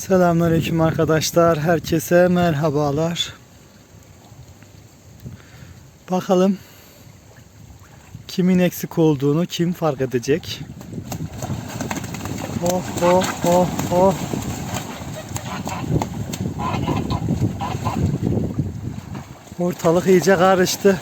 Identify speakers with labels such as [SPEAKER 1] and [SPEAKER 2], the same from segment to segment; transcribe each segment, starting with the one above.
[SPEAKER 1] Selamünaleyküm arkadaşlar. Herkese merhabalar. Bakalım kimin eksik olduğunu kim fark edecek? Oh oh oh oh. Ortalık iyice karıştı.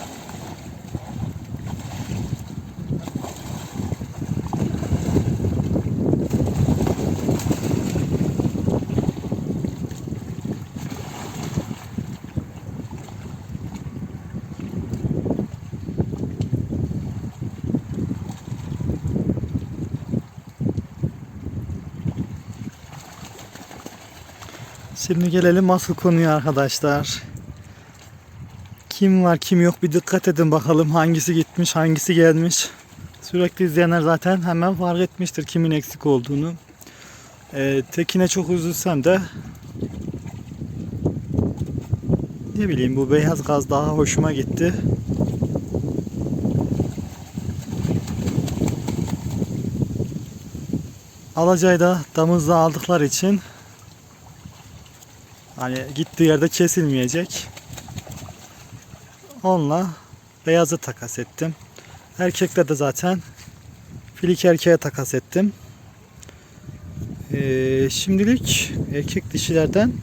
[SPEAKER 1] Şimdi gelelim asıl konuya arkadaşlar. Kim var kim yok bir dikkat edin bakalım hangisi gitmiş hangisi gelmiş. Sürekli izleyenler zaten hemen fark etmiştir kimin eksik olduğunu. Ee, tekine çok üzülsem de ne bileyim bu beyaz gaz daha hoşuma gitti. Alacayı da damızda aldıkları için Hani gittiği yerde kesilmeyecek. Onunla beyazı takas ettim. Erkekle de zaten filik erkeğe takas ettim. Ee, şimdilik erkek dişilerden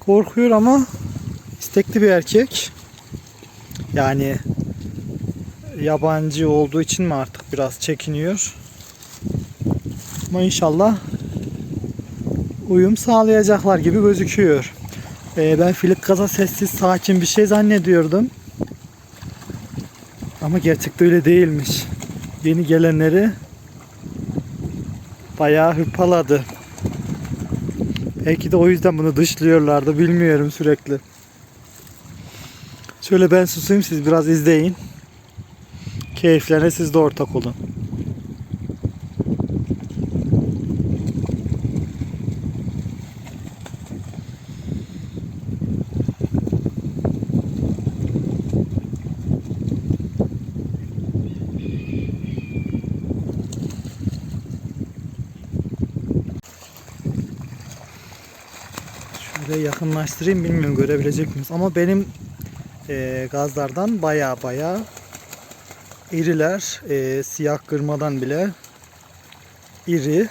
[SPEAKER 1] korkuyor ama istekli bir erkek. Yani yabancı olduğu için mi artık biraz çekiniyor. Ama inşallah uyum sağlayacaklar gibi gözüküyor. Ee, ben Filip Kaza sessiz sakin bir şey zannediyordum. Ama gerçekte öyle değilmiş. Yeni gelenleri bayağı hırpaladı. Belki de o yüzden bunu dışlıyorlardı bilmiyorum sürekli. Şöyle ben susayım siz biraz izleyin. Keyiflerine siz de ortak olun. Şöyle yakınlaştırayım bilmiyorum görebilecek misiniz ama benim e, gazlardan baya baya iriler e, siyah kırmadan bile iri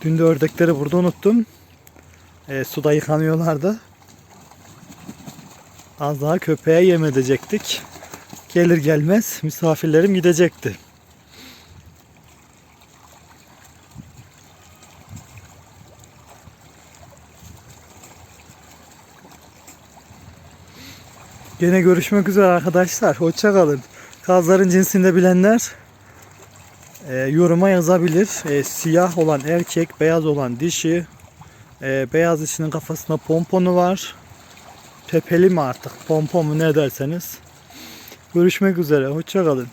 [SPEAKER 1] Dün de ördekleri burada unuttum. E, suda yıkanıyorlardı. Az daha köpeğe yem edecektik. Gelir gelmez misafirlerim gidecekti. Gene görüşmek üzere arkadaşlar. Hoşça kalın. Kazların cinsinde bilenler e, yoruma yazabilir. E, siyah olan erkek, beyaz olan dişi. E, beyaz dişinin kafasında pomponu var. Tepeli mi artık, pompon mu ne derseniz. Görüşmek üzere. Hoşça kalın.